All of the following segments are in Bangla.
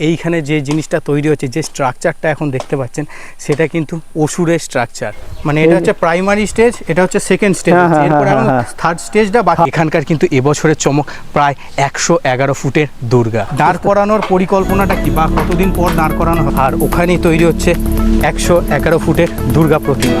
এইখানে যে জিনিসটা তৈরি হচ্ছে যে স্ট্রাকচারটা এখন দেখতে পাচ্ছেন সেটা কিন্তু অসুরের স্ট্রাকচার মানে এটা হচ্ছে প্রাইমারি স্টেজ এটা হচ্ছে সেকেন্ড স্টেজ হ্যাঁ, হ্যাঁ, এরপর হ্যাঁ, এখন। থার্ড স্টেজটা বাকি। এখানকার কিন্তু এবছরের চমক প্রায় একশো এগারো ফুটের দুর্গা। দাঁড় করানোর পরিকল্পনাটা কি? বা কতদিন পর দাঁড় করানো হবে আর ওখানেই তৈরি হচ্ছে একশো এগারো ফুটের দুর্গা প্রতিমা।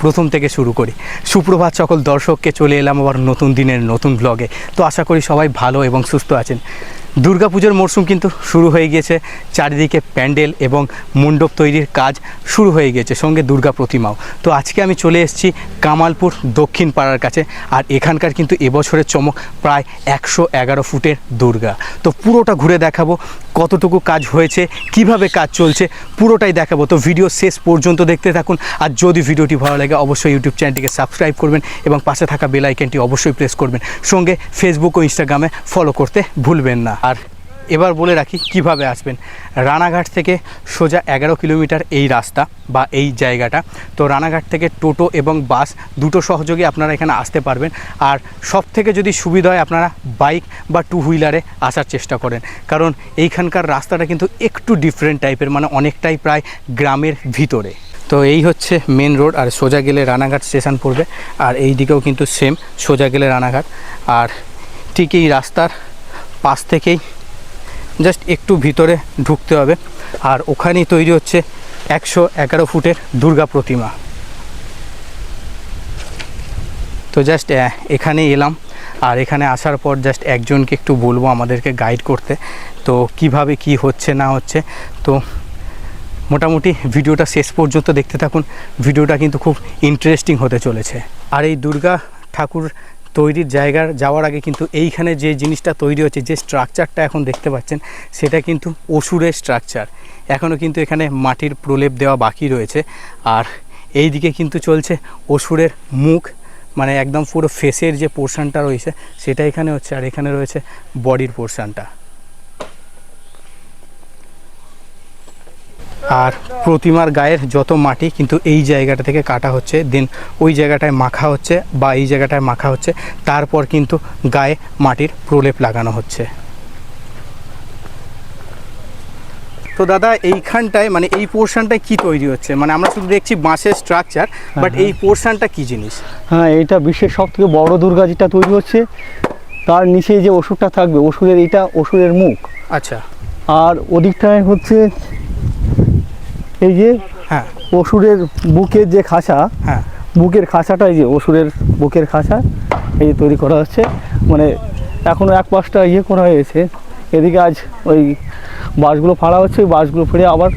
প্রথম থেকে শুরু করি। সুপ্রভাত সকল দর্শককে চলে এলাম আবার নতুন দিনের নতুন ব্লগে তো আশা করি সবাই ভালো এবং সুস্থ আছেন। দুর্গাপুজোর মরশুম কিন্তু শুরু হয়ে গিয়েছে। চারিদিকে প্যান্ডেল এবং মণ্ডপ তৈরির কাজ শুরু হয়ে গিয়েছে, সঙ্গে দুর্গা প্রতিমাও। তো আজকে আমি চলে এসেছি কামালপুর দক্ষিণ পাড়ার কাছে, আর এখানকার কিন্তু এবছরের চমক প্রায় একশো এগারো ফুটের দুর্গা। তো পুরোটা ঘুরে দেখাবো, কতটুকু কাজ হয়েছে, কীভাবে কাজ চলছে, পুরোটাই দেখাবো। তো ভিডিও শেষ পর্যন্ত দেখতে থাকুন, আর যদি ভিডিওটি ভালো লাগে, অবশ্যই ইউটিউব চ্যানেলটিকে সাবস্ক্রাইব করবেন এবং পাশে থাকা বেল আইকনটি অবশ্যই প্রেস করবেন। সঙ্গে ফেসবুক ও ইনস্টাগ্রামে ফলো করতে ভুলবেন না। আর এবার বলে রাখি কীভাবে আসবেন। রানাঘাট থেকে সোজা এগারো কিলোমিটার এই রাস্তা বা এই জায়গাটা। তো রানাঘাট থেকে টোটো এবং বাস দুটো সহযোগে আপনারা এখানে আসতে পারবেন। আর সব থেকে যদি সুবিধা হয় আপনারা বাইক বা টু হুইলারে আসার চেষ্টা করেন। কারণ এইখানকার রাস্তাটা কিন্তু একটু ডিফারেন্ট টাইপের মানে অনেকটাই প্রায় গ্রামের ভিতরে। তো এই হচ্ছে মেন রোড আর সোজা গেলে রানাঘাট স্টেশন পড়বে। আর এই দিকেও কিন্তু সেম সোজা গেলে রানাঘাট। আর ঠিক এই রাস্তার পাশ থেকেই জাস্ট একটু ভিতরে ঢুকতে হবে। আর ওখানেই তৈরি হচ্ছে একশো এগারো ফুটের দুর্গা প্রতিমা। তো জাস্ট এখানে এলাম। আর এখানে আসার পর জাস্ট একজনকে একটু বলব আমাদেরকে গাইড করতে। তো কীভাবে কি হচ্ছে, না হচ্ছে, তো মোটামুটি ভিডিওটা শেষ পর্যন্ত দেখতে থাকুন। ভিডিওটা কিন্তু খুব ইন্টারেস্টিং হতে চলেছে। আর এই দুর্গা ঠাকুর তৈরির জায়গার যাওয়ার আগে কিন্তু এইখানে যে জিনিসটা তৈরি হচ্ছে, যে স্ট্রাকচারটা এখন দেখতে পাচ্ছেন, সেটা কিন্তু অসুরের স্ট্রাকচার এখনও কিন্তু এখানে মাটির প্রলেপ দেওয়া বাকি রয়েছে। আর এই দিকে কিন্তু চলছে অসুরের মুখ মানে একদম পুরো ফেসের যে পোর্শানটা রয়েছে, সেটা এখানে হচ্ছে, আর এখানে রয়েছে বডির পোর্শনটা আর প্রতিমার গায়ের যত মাটি কিন্তু এই জায়গাটা থেকে কাটা হচ্ছে। দেন ওই জায়গাটায় মাখা হচ্ছে বা এই জায়গাটায় মাখা হচ্ছে। তারপর কিন্তু গায়ে মাটির প্রলেপ লাগানো হচ্ছে। তো দাদা এইখানটায় মানে এই পোর্শনটায় কি তৈরি হচ্ছে? মানে আমরা শুধু দেখছি বাঁশের স্ট্রাকচার বাট এই পোর্শনটা কি জিনিস? হ্যাঁ এটা বিশ্বের সব থেকে বড় দুর্গা যেটা তৈরি হচ্ছে তার নিচে যে ওষুধটা থাকবে ওষুধের এটা ওষুধের মুখ। আচ্ছা। আর ওদিকটায় হচ্ছে এই যে হ্যাঁ। অসুরের বুকের যে খাঁচা হ্যাঁ। বুকের খাঁচাটা এই যে অসুরের বুকের খাঁচা এই যে তৈরি করা হচ্ছে। মানে এখনও এক পাশটা ইয়ে করা হয়েছে এদিকে আজ ওই বাঁশগুলো ফাড়া হচ্ছে ওই বাঁশগুলো ফেড়ে আবার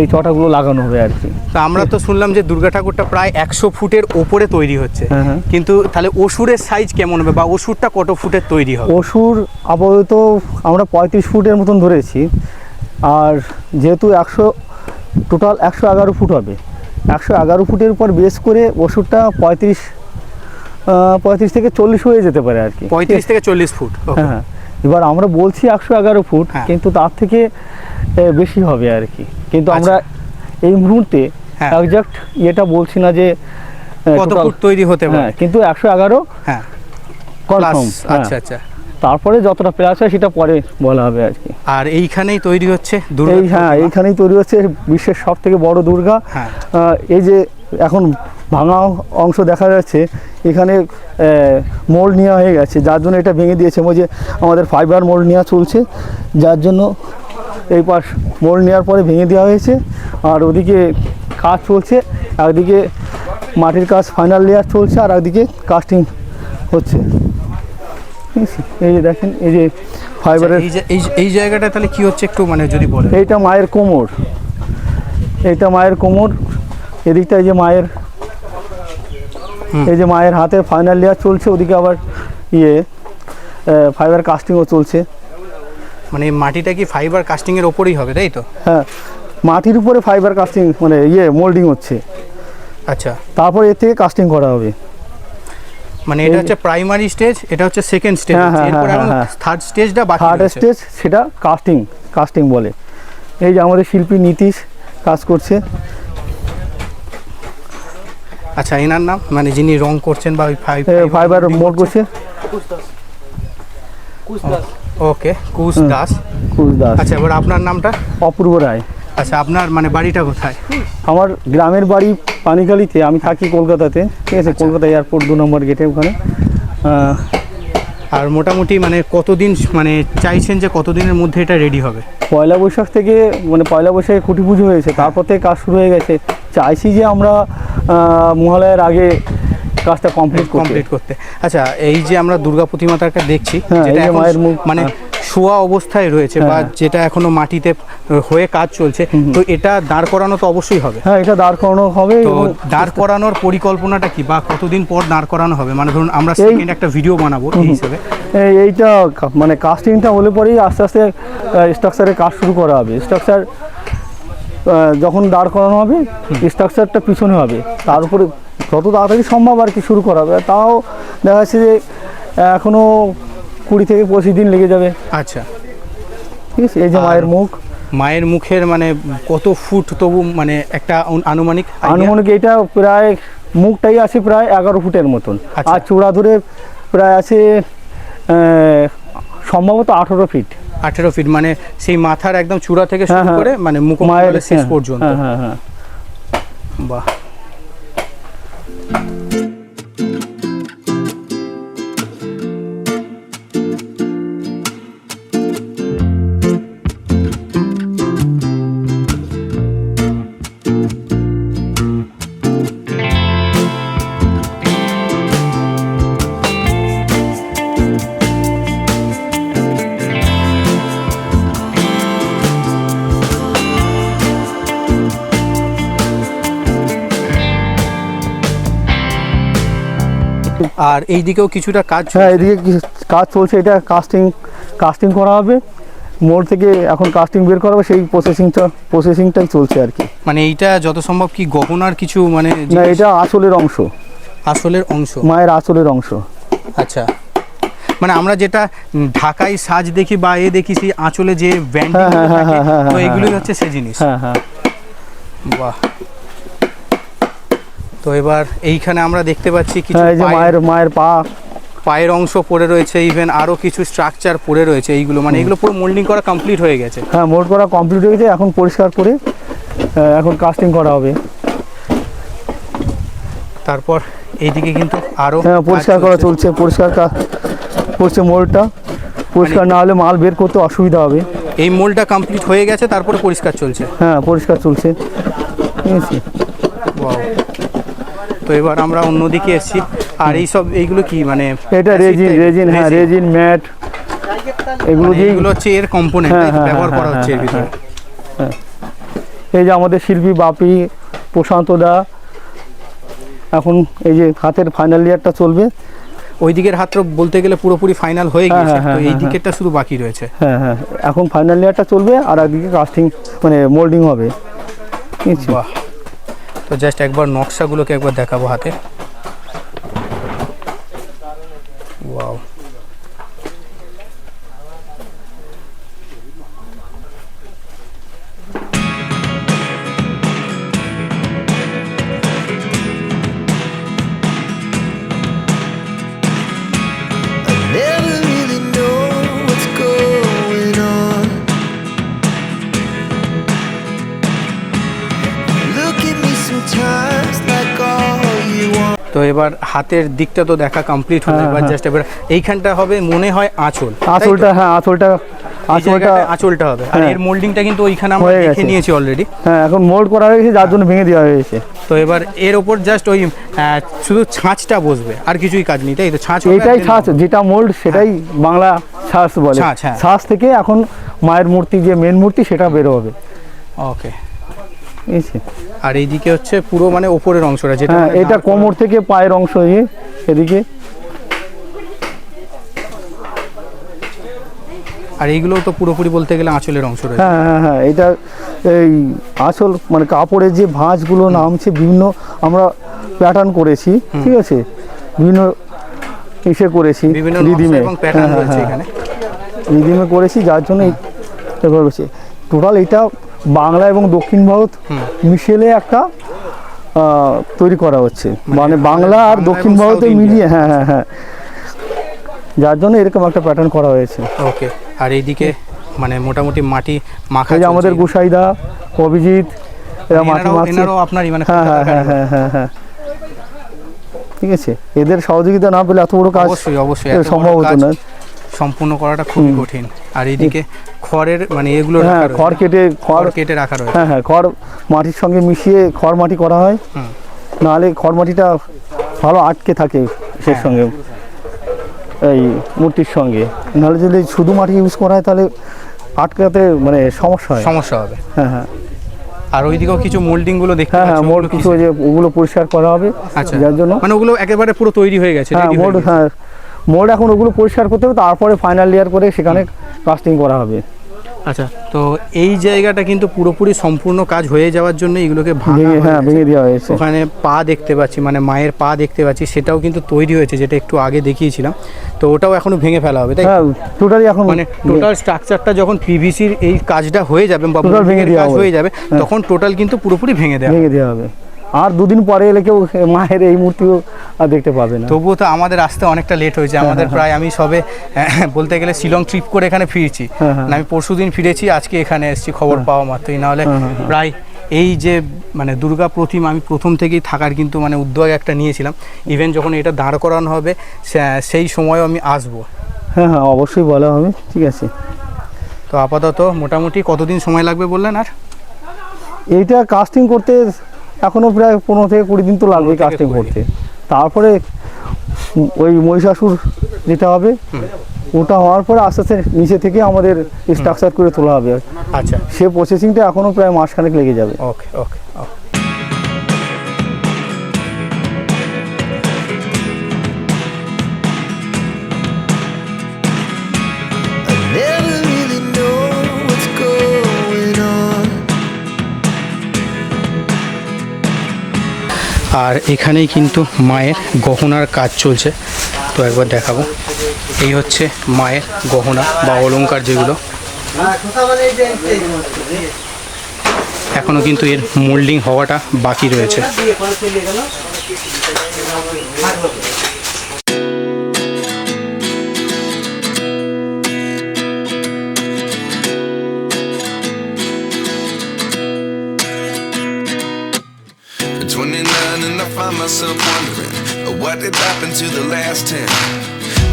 এই চটাগুলো লাগানো হবে আর কি। তো আমরা তো শুনলাম যে দুর্গা ঠাকুরটা প্রায় একশো ফুটের ওপরে তৈরি হচ্ছে। হ্যাঁ, হ্যাঁ। কিন্তু তাহলে অসুরের সাইজ কেমন হবে বা অসুরটা কত ফুটের তৈরি হবে? অসুর আপাতত আমরা পঁয়ত্রিশ ফুটের মতন ধরেছি। আর যেহেতু একশো টোটাল একশো এগারো ফুট হবে। একশো এগারো ফুটের উপর বেস করে ওষুধটা পঁয়ত্রিশ পঁয়ত্রিশ থেকে চল্লিশ হয়ে যেতে পারে আর কি। পঁয়ত্রিশ থেকে চল্লিশ ফুট হ্যাঁ হ্যাঁ। এবার আমরা বলছি একশো এগারো ফুট হ্যাঁ। কিন্তু তার থেকে বেশি হবে আর কি। কিন্তু আচ্ছা। আমরা এই মুহূর্তে হ্যাঁ। একজাক্ট এটা বলছি না যে কত ফুট তৈরি হতে হ্যাঁ পারে কিন্তু একশো এগারো হ্যাঁ। কনফার্ম আচ্ছা আচ্ছা। তারপরে যতটা প্লাস হয় সেটা পরে বলা হবে আর কি। আর এইখানেই তৈরি হচ্ছে এই হ্যাঁ এইখানেই তৈরি হচ্ছে বিশ্বের সব থেকে বড় দুর্গা। হ্যাঁ। এই যে এখন ভাঙা অংশ দেখা যাচ্ছে এখানে মোল্ড নেওয়া হয়ে গেছে। যার জন্য এটা ভেঙে দিয়েছে। ওই যে আমাদের ফাইবার মোল্ড নেওয়া চলছে। যার জন্য এই পাশ মোল্ড নেওয়ার পরে ভেঙে দেওয়া হয়েছে। আর ওদিকে কাজ চলছে। একদিকে মাটির কাজ ফাইনাল লেয়ার চলছে। আর একদিকে কাস্টিং হচ্ছে। ঠিক আছে? এই যে দেখেন এই যে ফাইবারের এই যে এই এই জায়গাটা তাহলে কি হচ্ছে একটু মানে যদি বলে এইটা মায়ের কোমর। এইটা মায়ের কোমর এদিকটা এই যে মায়ের এই যে মায়ের হাতে ফাইনাল লেয়ার চলছে ওদিকে আবার ইয়ে ফাইবার কাস্টিংও চলছে। মানে মাটিটা কি ফাইবার কাস্টিং এর ওপরেই হবে তাই তো? হ্যাঁ মাটির উপরে ফাইবার কাস্টিং মানে ইয়ে মোল্ডিং হচ্ছে। আচ্ছা। তারপর এর থেকে কাস্টিং করা হবে। মানে এটা হচ্ছে প্রাইমারি স্টেজ এটা হচ্ছে সেকেন্ড স্টেজ হ্যাঁ, হ্যাঁ, এরপর হ্যাঁ, এখন হ্যাঁ। থার্ড স্টেজটা বাকি থার্ড স্টেজ সেটা কাস্টিং কাস্টিং বলে। এই যে আমাদের শিল্পী নীতিশ কাজ করছে। আচ্ছা এনার নাম? মানে যিনি রং করছেন বা ওই ফাই- ফাইবার মোল্ড করছে ওকে কুশ দাস। কুশ দাস। আচ্ছা এবার আপনার নামটা? অপূর্ব রায়। আচ্ছা আপনার মানে বাড়িটা কোথায়? আমার গ্রামের বাড়ি পানিকালিতে আমি থাকি কলকাতাতে ঠিক আছে? কলকাতা এয়ারপোর্ট দু নম্বর গেটে ওখানে। আর মোটামুটি মানে কতদিন মানে চাইছেন যে কতদিনের মধ্যে এটা রেডি হবে? পয়লা বৈশাখ থেকে মানে পয়লা বৈশাখে খুঁটি পুজো হয়েছে তারপর থেকে কাজ শুরু হয়ে গেছে। চাইছি যে আমরা মহালয়ার আগে কাজটা কমপ্লিট কমপ্লিট করতে। আচ্ছা এই যে আমরা দুর্গা প্রতিমাটাকে দেখছি হ্যাঁ, মায়ের মুখ, মানে হ্যাঁ। শোয়া অবস্থায় রয়েছে বা হ্যাঁ। যেটা এখনও মাটিতে হয়ে কাজ চলছে তো এটা দাঁড় করানো তো অবশ্যই হবে। হ্যাঁ এটা দাঁড় করানো হবে তো দাঁড় করানোর পরিকল্পনাটা কি বা কতদিন পর দাঁড় করানো হবে? মানে ধরুন আমরা সেকেন্ড একটা ভিডিও বানাবো এই হিসেবে। এইটা মানে কাস্টিংটা হলে পরেই আস্তে আস্তে স্ট্রাকচারের কাজ শুরু করা হবে। স্ট্রাকচার যখন দাঁড় করানো হবে স্ট্রাকচারটা পিছনে হবে। তার উপরে যত তাড়াতাড়ি সম্ভব আর কি শুরু করা হবে। তাও দেখা যাচ্ছে যে এখনও কুড়ি থেকে পঁচিশ দিন লেগে যাবে। আচ্ছা। ঠিক আছে এই যে মায়ের মুখ। মায়ের মুখের মানে কত ফুট তবু মানে একটা আনুমানিক আনুমানিক? এটা প্রায় মুখটাই আছে প্রায় এগারো ফুটের মতন। আচ্ছা। আর চূড়া ধরে প্রায় আছে সম্ভবত আঠেরো ফিট। আঠেরো ফিট মানে সেই মাথার একদম চূড়া থেকে হ্যাঁ, শুরু হ্যাঁ। করে মানে মুখমণ্ডলের শেষ হ্যাঁ, পর্যন্ত। হ্যাঁ হ্যাঁ হ্যাঁ। বাহ। আর এই দিকেও কিছুটা কাজ হ্যাঁ এদিকে কাজ চলছে এটা কাস্টিং কাস্টিং করা হবে। মোড় থেকে এখন কাস্টিং বের করা হবে সেই প্রসেসিংটা প্রসেসিংটাই চলছে আর কি। মানে এইটা যত সম্ভব কি গহনার কিছু মানে না এটা আসলের অংশ। আসলের অংশ? মায়ের আসলের অংশ। আচ্ছা। মানে আমরা যেটা ঢাকাই সাজ দেখি বা এ দেখি সেই আঁচলে যে ব্যান্ড হ্যাঁ, হ্যাঁ, হ্যাঁ, তো এগুলোই। হচ্ছে সে জিনিস। হ্যাঁ হ্যাঁ। বাহ। তো এবার এইখানে আমরা দেখতে পাচ্ছি কিছু হ্যাঁ মায়ের মায়ের পা। পায়ের অংশ পড়ে রয়েছে ইভেন আরও কিছু স্ট্রাকচার পড়ে রয়েছে এইগুলো। মানে এগুলো পুরো মোল্ডিং করা কমপ্লিট হয়ে গেছে। হ্যাঁ মোট করা কমপ্লিট হয়ে গেছে। এখন পরিষ্কার করে এখন কাস্টিং করা হবে। তারপর এইদিকে কিন্তু আরও হ্যাঁ পরিষ্কার করা চলছে। পরিষ্কার করছে মোড়টা পরিষ্কার না হলে মাল বের করতে অসুবিধা হবে। এই মোলটা কমপ্লিট হয়ে গেছে তারপরে পরিষ্কার চলছে। হ্যাঁ পরিষ্কার চলছে। ঠিক আছে. তো এবার আমরা অন্যদিকে এসেছি। আর এই সব এইগুলো কি মানে এটা রেজিন রেজিন হ্যাঁ রেজিন ম্যাট এগুলো মানে দিয়ে এইগুলো হচ্ছে এর কম্পোনেন্ট হ্যাঁ, হ্যাঁ, ব্যবহার হ্যাঁ, করা হচ্ছে এর হ্যাঁ, ভিতরে। এই যে আমাদের শিল্পী বাপি প্রশান্ত দা এখন এই যে হাতের ফাইনাল ইয়ারটা চলবে। ওই দিকের হাত বলতে গেলে পুরোপুরি ফাইনাল হয়ে হ্যাঁ, তো এই দিকেরটা শুধু বাকি রয়েছে। হ্যাঁ হ্যাঁ এখন ফাইনাল ইয়ারটা চলবে আর একদিকে কাস্টিং মানে মোল্ডিং হবে। বাহ। তো জাস্ট একবার নকশাগুলোকে একবার দেখাবো হাতে। ওয়াও এবার হাতের দিকটা তো দেখা কমপ্লিট হলো হ্যাঁ, এবার হ্যাঁ। জাস্ট এবার এইখানটা হবে মনে হয় আঁচল। আঁচলটা হ্যাঁ আঁচলটা আঁচলটা আঁচলটা হবে। আর হ্যাঁ। এর মোল্ডিংটা কিন্তু ওইখানে আমরা দেখে নিয়েছি অলরেডি হ্যাঁ এখন মোল্ড করা হয়েছে যার জন্য ভেঙে দেওয়া হয়েছে। তো এবার এর ওপর জাস্ট ওই শুধু ছাঁচটা বসবে আর কিছুই কাজ নেই তাই তো? ছাঁচ এটাই ছাঁচ যেটা মোল্ড সেটাই বাংলা ছাঁচ বলে। ছাঁচ, হ্যাঁ। থেকে এখন মায়ের মূর্তি যে মেন মূর্তি সেটা বের হবে। ওকে আর এইদিকে হচ্ছে পুরো মানে ওপরের অংশটা যেটা হ্যাঁ মানে এটা কোমর থেকে পায়ের অংশ দিয়ে এদিকে। আর এইগুলো তো পুরোপুরি বলতে গেলে আঁচলের অংশ রয়েছে। হ্যাঁ হ্যাঁ হ্যাঁ এটা এই আসল মানে কাপড়ের যে ভাঁজগুলো নামছে বিভিন্ন আমরা প্যাটার্ন করেছি ঠিক আছে? বিভিন্ন ইসে করেছি রিদিমে। হ্যাঁ, হ্যাঁ, এখানে। রিদিমে করেছি যার জন্য এই- হচ্ছে টোটাল এটা বাংলা এবং দক্ষিণ ভারত মিশেলে একটা তৈরি করা হচ্ছে। মানে বাংলা আর দক্ষিণ ভারতে মিলিয়ে হ্যাঁ হ্যাঁ হ্যাঁ। যার জন্য এরকম একটা প্যাটার্ন করা হয়েছে। ওকে আর এইদিকে মানে মোটামুটি মাটি মাখা যে আমাদের। গুসাইদা অভিজিৎ এরা মাটি এনারাও মাখছে। আপনারই মানে হ্যাঁ হ্যাঁ হ্যাঁ হ্যাঁ হ্যাঁ হ্যাঁ। ঠিক আছে। এদের সহযোগিতা না পেলে এত বড় কাজ অবশ্যই অবশ্যই। সম্ভব হতো না। সম্পূর্ণ করাটা খুবই কঠিন। আর এইদিকে খড়ের মানে এগুলো হ্যাঁ খড় কেটে খড় কেটে রাখা রয়েছে। হ্যাঁ হ্যাঁ খড় মাটির সঙ্গে মিশিয়ে খড় মাটি করা হয়। নাহলে খড় মাটিটা ভালো আটকে থাকে সে হ্যাঁ। সঙ্গে এই মূর্তির সঙ্গে। নাহলে যদি শুধু মাটি ইউজ করা হয় তাহলে আটকাতে মানে সমস্যা হয়। সমস্যা হবে। হ্যাঁ হ্যাঁ। আর ওইদিকেও কিছু মোল্ডিংগুলো দেখতে হ্যাঁ হ্যাঁ মোট ওগুলো কিছু যে ওগুলো পরিষ্কার করা হবে। আচ্ছা। যার জন্য মানে ওগুলো একেবারে পুরো তৈরি হয়ে গেছে হ্যাঁ ready হয়ে হ্যাঁ মোট এখন ওগুলো পরিষ্কার করতে হবে তারপরে ফাইনাল ইয়ার করে সেখানে কাস্টিং করা হবে। আচ্ছা তো এই জায়গাটা কিন্তু পুরোপুরি সম্পূর্ণ কাজ হয়ে যাওয়ার জন্য এগুলোকে ভাঙা হয়ে হ্যাঁ ভেঙে দেওয়া হয়েছে। ওখানে পা দেখতে পাচ্ছি মানে মায়ের পা দেখতে পাচ্ছি সেটাও কিন্তু তৈরি হয়েছে যেটা একটু আগে দেখিয়েছিলাম। তো ওটাও এখনও ভেঙে ফেলা হবে তাই হ্যাঁ টোটালি এখন মানে টোটাল স্ট্রাকচারটা যখন পিভিসির এই কাজটা হয়ে যাবে বা ভেঙে কাজ হয়ে যাবে তখন টোটাল কিন্তু পুরোপুরি ভেঙে দেওয়া ভেঙে দেওয়া হবে। আর দুদিন পরে এলে কেউ মায়ের এই মূর্তিও দেখতে পাবে না। তবুও তো আমাদের আসতে অনেকটা লেট হয়েছে। আমাদের প্রায় আমি সবে বলতে গেলে শিলং ট্রিপ করে এখানে ফিরছি। হ্যাঁ, হ্যাঁ। না, আমি ফিরেছি আজকে এখানে এসেছি খবর পাওয়া মাত্রই। নাহলে প্রায় এই যে মানে দুর্গা প্রতিমা আমি প্রথম থেকেই থাকার কিন্তু মানে উদ্যোগ একটা নিয়েছিলাম। ইভেন যখন এটা দাঁড় করানো হবে সেই সময়ও আমি আসব। হ্যাঁ হ্যাঁ অবশ্যই বলা হবে ঠিক আছে। তো আপাতত মোটামুটি কতদিন সময় লাগবে বললেন আর? এইটা কাস্টিং করতে এখনও প্রায় পনেরো থেকে কুড়ি দিন তো লাগবে 15 থেকে কাস্টিং করতে। তারপরে ওই মহিষাসুর যেটা হবে ওটা হওয়ার পরে আস্তে আস্তে নিচে থেকে আমাদের স্ট্রাকচার করে তোলা হবে। আচ্ছা। সে প্রসেসিংটা এখনও প্রায় মাসখানেক লেগে যাবে। ওকে ওকে ওকে। আর এখানেই কিন্তু মায়ের গহনার কাজ চলছে। তো একবার দেখাবো। এই হচ্ছে মায়ের গহনা বা অলঙ্কার যেগুলো। এখনও কিন্তু এর মোল্ডিং হওয়াটা বাকি রয়েছে। Did happen to the last 10.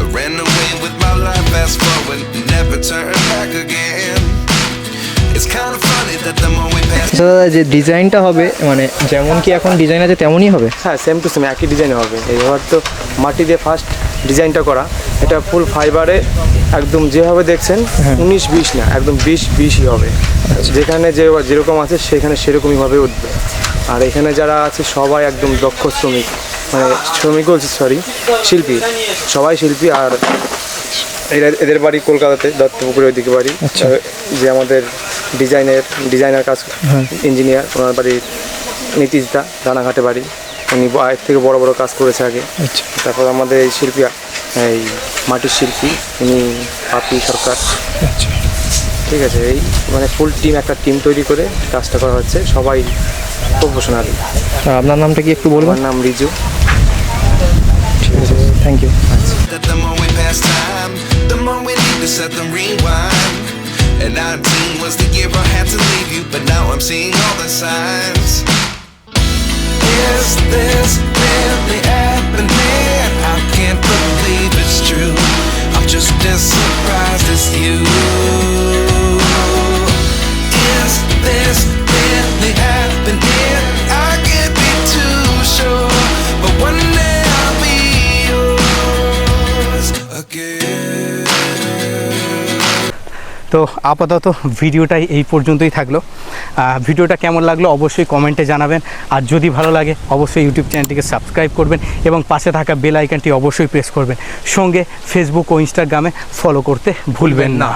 I ran away with my life, fast forward, never turn back again. It's kind of funny that the more we pass আচ্ছা দাদা যে ডিজাইনটা হবে মানে যেমন কি এখন ডিজাইন আছে তেমনই হবে? হ্যাঁ সেম টু সেম একই ডিজাইন হবে। এবার তো মাটি দিয়ে ফার্স্ট ডিজাইনটা করা। এটা ফুল ফাইবারে একদম যেভাবে দেখছেন উনিশ বিশ না একদম বিশ বিশই হবে। যেখানে যে যেরকম আছে সেখানে সেরকমইভাবে উঠবে। আর এখানে যারা আছে সবাই একদম দক্ষ শ্রমিক। মানে শ্রমিক বলছি সরি শিল্পী। সবাই শিল্পী আর এরা এদের বাড়ি কলকাতাতে দত্তপুকুরের ওইদিকে বাড়ি। আচ্ছা। যে আমাদের ডিজাইনের ডিজাইনার কাজ ইঞ্জিনিয়ার ওনার বাড়ি নীতিশদা রানাঘাটে বাড়ি। উনি এর থেকে বড় বড় কাজ করেছে আগে। আচ্ছা। তারপর আমাদের এই শিল্পী এই মাটির শিল্পী উনি পাপি সরকার। আচ্ছা। ঠিক আছে এই মানে ফুল টিম একটা টিম তৈরি করে কাজটা করা হচ্ছে। সবাই প্রফেশনাল আর আপনার নামটা কি একটু বলবেন আমার নাম রিজু ঠিক আছে thank you that the more we pass time, the more we need to set them rewind. And 19 was the year I had to leave you, but now I'm seeing all the signs. Is this really happening? I can't believe it's true. I'm just as surprised as you. তো আপাতত ভিডিওটাই এই পর্যন্তই থাকল। ভিডিওটা কেমন লাগল অবশ্যই কমেন্টে জানাবেন। আর যদি ভালো লাগে, অবশ্যই ইউটিউব চ্যানেলটিকে সাবস্ক্রাইব করবেন এবং পাশে থাকা বেল আইকনটি অবশ্যই প্রেস করবেন। সঙ্গে ফেসবুক ও ইনস্টাগ্রামে ফলো করতে ভুলবেন না।